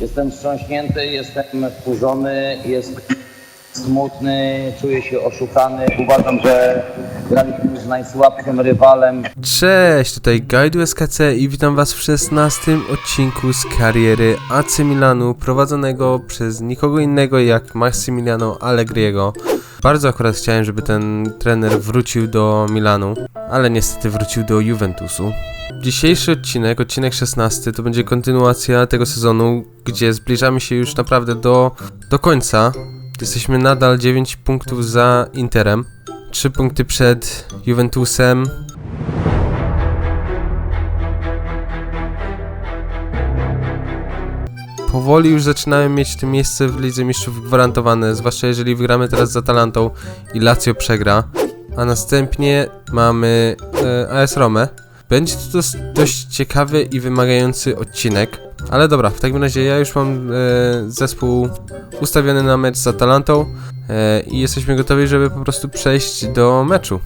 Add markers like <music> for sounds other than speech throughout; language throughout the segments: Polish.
Jestem wstrząśnięty, jestem wkurzony, jestem smutny, czuję się oszukany. Uważam, że graliśmy z najsłabszym rywalem. Cześć, tutaj Gajdu SKC i witam was w 16 odcinku z kariery AC Milanu prowadzonego przez nikogo innego jak Massimiliano Allegriego. Bardzo akurat chciałem, żeby ten trener wrócił do Milanu, ale niestety wrócił do Juventusu. Dzisiejszy odcinek, odcinek 16, to będzie kontynuacja tego sezonu, gdzie zbliżamy się już naprawdę do, do końca. Jesteśmy nadal 9 punktów za Interem, 3 punkty przed Juventusem, powoli już zaczynałem mieć to miejsce w Lidze Mistrzów gwarantowane, zwłaszcza jeżeli wygramy teraz z Atalantą i Lazio przegra. A następnie mamy e, AS Romę. Będzie to dos- dość ciekawy i wymagający odcinek. Ale dobra, w takim razie ja już mam e, zespół ustawiony na mecz z Atalantą e, i jesteśmy gotowi, żeby po prostu przejść do meczu.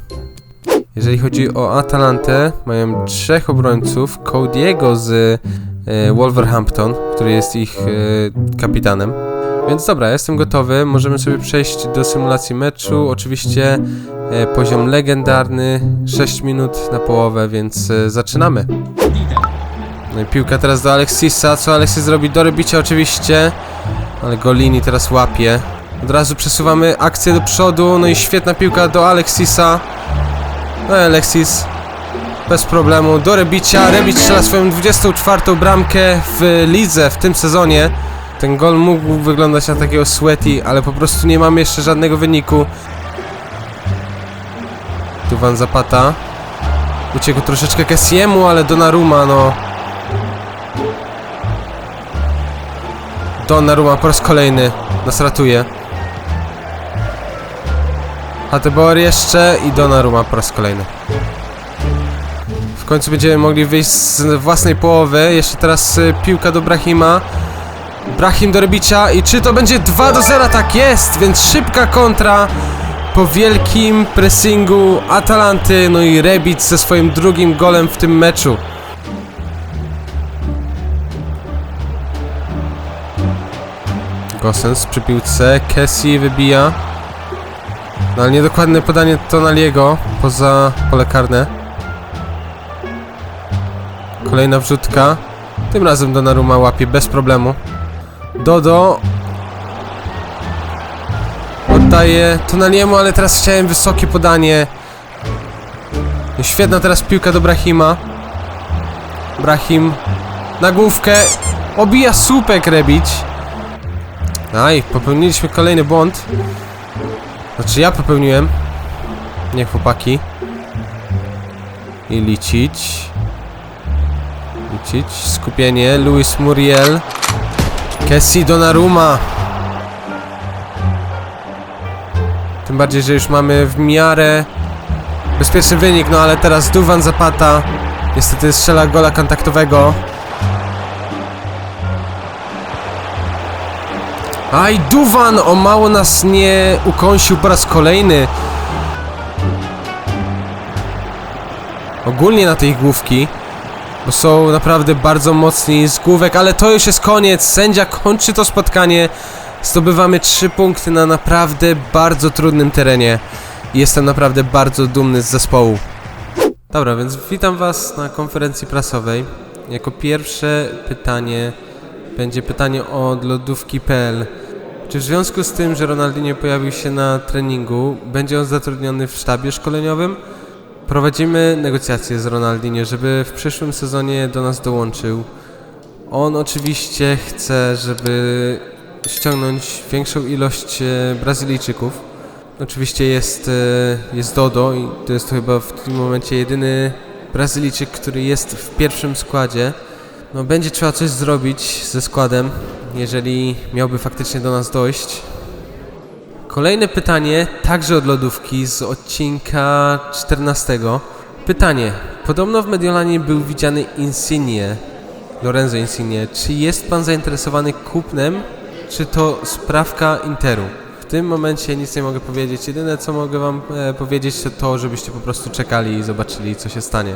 Jeżeli chodzi o Atalantę, mają trzech obrońców. Cody'ego z Wolverhampton, który jest ich e, kapitanem. Więc dobra, jestem gotowy. Możemy sobie przejść do symulacji meczu. Oczywiście e, poziom legendarny, 6 minut na połowę, więc e, zaczynamy. No i piłka teraz do Alexisa. Co Alexis zrobi? Do rybicia oczywiście, ale Golini teraz łapie. Od razu przesuwamy akcję do przodu. No i świetna piłka do Alexisa. No i Alexis bez problemu do Rebicia. Rebic strzela swoją 24 bramkę w lidze w tym sezonie. Ten gol mógł wyglądać na takiego sweaty, ale po prostu nie mamy jeszcze żadnego wyniku. Tu Van Zapata. Uciekł troszeczkę Kessiemu, ale Donnarumma, no... Donnarumma po raz kolejny nas ratuje. Hatebor jeszcze i Donnarumma po raz kolejny. W końcu będziemy mogli wyjść z własnej połowy. Jeszcze teraz y, piłka do Brahima. Brahim do Rebicia i czy to będzie 2 do 0? Tak jest, więc szybka kontra po wielkim pressingu Atalanty. No i Rebic ze swoim drugim golem w tym meczu. Gosens przy piłce, Kessie wybija. No ale niedokładne podanie Tonaliego poza pole karne. Kolejna wrzutka. Tym razem Donnarumma łapie bez problemu. Dodo. Oddaje Tonaliemu, ale teraz chciałem wysokie podanie. Świetna teraz piłka do Brahima. Brahim na główkę. Obija słupek Rebić. Aj, popełniliśmy kolejny błąd. Znaczy ja popełniłem. Nie chłopaki. I licić. Licić. Skupienie. Luis Muriel. Kessi Donnarumma. Tym bardziej, że już mamy w miarę bezpieczny wynik, no ale teraz Duwan Zapata niestety strzela gola kontaktowego. Aj, Duwan! O mało nas nie ukąsił po raz kolejny. Ogólnie na tej główki, bo są naprawdę bardzo mocni z główek, ale to już jest koniec. Sędzia kończy to spotkanie. Zdobywamy 3 punkty na naprawdę bardzo trudnym terenie. Jestem naprawdę bardzo dumny z zespołu. Dobra, więc witam Was na konferencji prasowej. Jako pierwsze pytanie będzie pytanie od lodówki.pl. Czy w związku z tym, że Ronaldinho pojawił się na treningu, będzie on zatrudniony w sztabie szkoleniowym? Prowadzimy negocjacje z Ronaldinho, żeby w przyszłym sezonie do nas dołączył. On oczywiście chce, żeby ściągnąć większą ilość e, Brazylijczyków. Oczywiście jest, e, jest Dodo i to jest to chyba w tym momencie jedyny Brazylijczyk, który jest w pierwszym składzie. No będzie trzeba coś zrobić ze składem, jeżeli miałby faktycznie do nas dojść. Kolejne pytanie, także od lodówki z odcinka 14. Pytanie. Podobno w Mediolanie był widziany Insigne, Lorenzo Insigne. Czy jest pan zainteresowany kupnem, czy to sprawka Interu? W tym momencie nic nie mogę powiedzieć. Jedyne co mogę wam e, powiedzieć to to, żebyście po prostu czekali i zobaczyli co się stanie.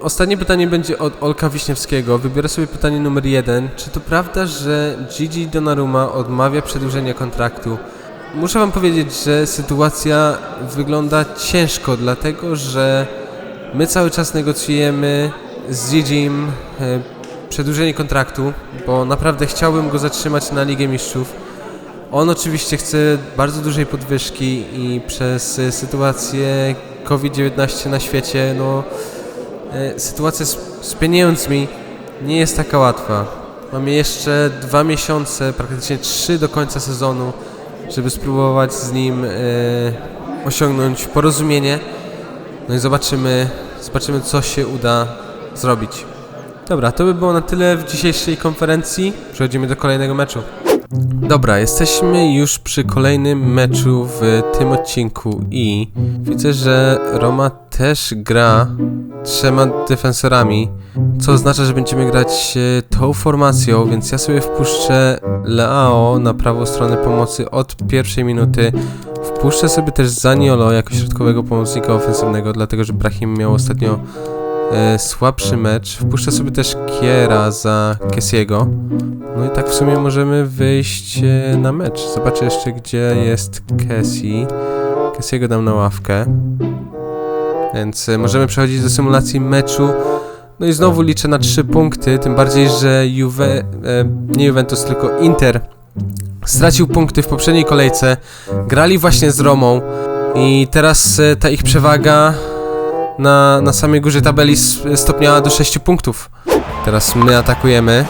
ostatnie pytanie będzie od Olka Wiśniewskiego. Wybiorę sobie pytanie numer jeden. Czy to prawda, że Gigi Donnarumma odmawia przedłużenia kontraktu? Muszę wam powiedzieć, że sytuacja wygląda ciężko, dlatego że my cały czas negocjujemy z Gigim e, przedłużenie kontraktu, bo naprawdę chciałbym go zatrzymać na Ligę Mistrzów. On oczywiście chce bardzo dużej podwyżki i przez sytuację COVID-19 na świecie, no e, sytuacja z, z pieniędzmi nie jest taka łatwa. Mamy jeszcze dwa miesiące, praktycznie trzy do końca sezonu, żeby spróbować z nim e, osiągnąć porozumienie. No i zobaczymy, zobaczymy co się uda zrobić. Dobra, to by było na tyle w dzisiejszej konferencji. Przechodzimy do kolejnego meczu. Dobra, jesteśmy już przy kolejnym meczu w tym odcinku i widzę, że Roma też gra trzema defensorami, co oznacza, że będziemy grać e, tą formacją, więc ja sobie wpuszczę Leao na prawą stronę pomocy od pierwszej minuty. Wpuszczę sobie też Zaniolo jako środkowego pomocnika ofensywnego, dlatego że Brahim miał ostatnio e, słabszy mecz. Wpuszczę sobie też Kiera za Kessiego. No i tak w sumie możemy wyjść e, na mecz. Zobaczę jeszcze, gdzie jest Cassie. Cassiego dam na ławkę. Więc e, możemy przechodzić do symulacji meczu. No i znowu liczę na 3 punkty, tym bardziej, że Juve, nie Juventus, tylko Inter stracił punkty w poprzedniej kolejce. Grali właśnie z Romą i teraz ta ich przewaga na, na samej górze tabeli stopniała do 6 punktów. Teraz my atakujemy.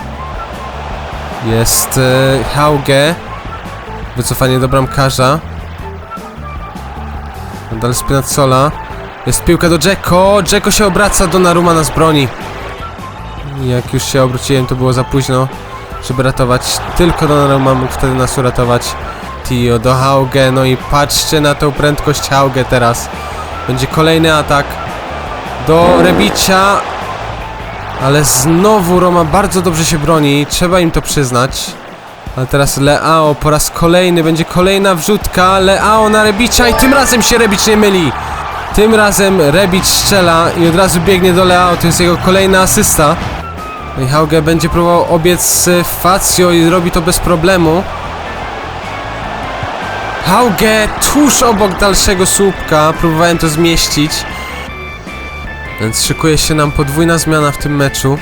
Jest e, Hauge. Wycofanie do bramkarza. Nadal Spinazzola. Jest piłka do Dzeko. Dzeko się obraca do Narumana z broni. Jak już się obróciłem, to było za późno, żeby ratować. Tylko Donnarumma mógł wtedy nas uratować. Tio do Hauge. No i patrzcie na tą prędkość Hauge teraz. Będzie kolejny atak do Rebicia. Ale znowu Roma bardzo dobrze się broni, trzeba im to przyznać. Ale teraz Leao po raz kolejny, będzie kolejna wrzutka. Leao na Rebicia i tym razem się Rebic nie myli. Tym razem Rebic strzela i od razu biegnie do Leao, to jest jego kolejna asysta. No i Hauge będzie próbował obiec Fazio i robi to bez problemu. Hauge tuż obok dalszego słupka, próbowałem to zmieścić. Więc szykuje się nam podwójna zmiana w tym meczu.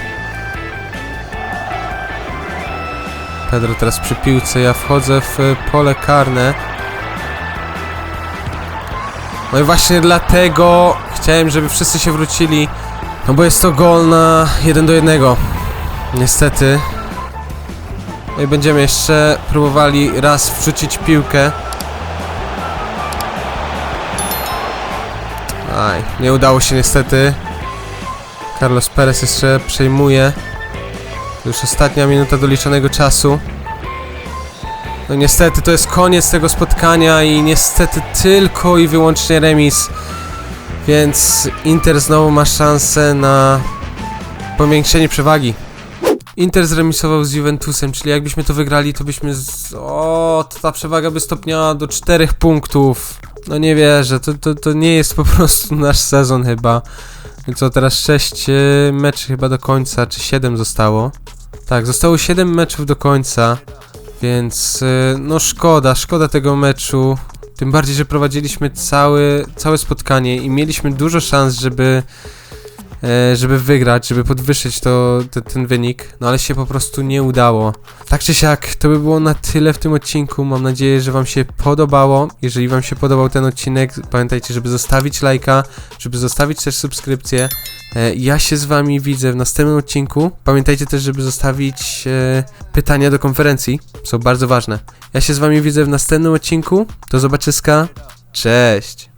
Pedro teraz przy piłce, ja wchodzę w e, pole karne. No i właśnie dlatego chciałem, żeby wszyscy się wrócili. No bo jest to gol na 1 do 1. Niestety. No i będziemy jeszcze próbowali raz wrzucić piłkę. Aj, nie udało się niestety. Carlos Perez jeszcze przejmuje. Już ostatnia minuta doliczonego czasu. No niestety to jest koniec tego spotkania i niestety tylko i wyłącznie remis. Więc Inter znowu ma szansę na powiększenie przewagi. Inter zremisował z Juventusem, czyli jakbyśmy to wygrali, to byśmy z... O, to ta przewaga by stopniała do 4 punktów. No nie wierzę, to, to, to nie jest po prostu <laughs> nasz sezon chyba. Co, teraz 6 meczy chyba do końca, czy 7 zostało? Tak, zostało 7 meczów do końca, więc y, no szkoda, szkoda tego meczu. Tym bardziej, że prowadziliśmy całe, całe spotkanie i mieliśmy dużo szans, żeby, żeby wygrać, żeby podwyższyć to, te, ten wynik, no ale się po prostu nie udało. Tak czy siak, to by było na tyle w tym odcinku. Mam nadzieję, że Wam się podobało. Jeżeli Wam się podobał ten odcinek, pamiętajcie, żeby zostawić lajka, żeby zostawić też subskrypcję. E, Ja się z Wami widzę w następnym odcinku. Pamiętajcie też, żeby zostawić e, pytania do konferencji. Są bardzo ważne. Ja się z Wami widzę w następnym odcinku. Do zobaczyska. Cześć!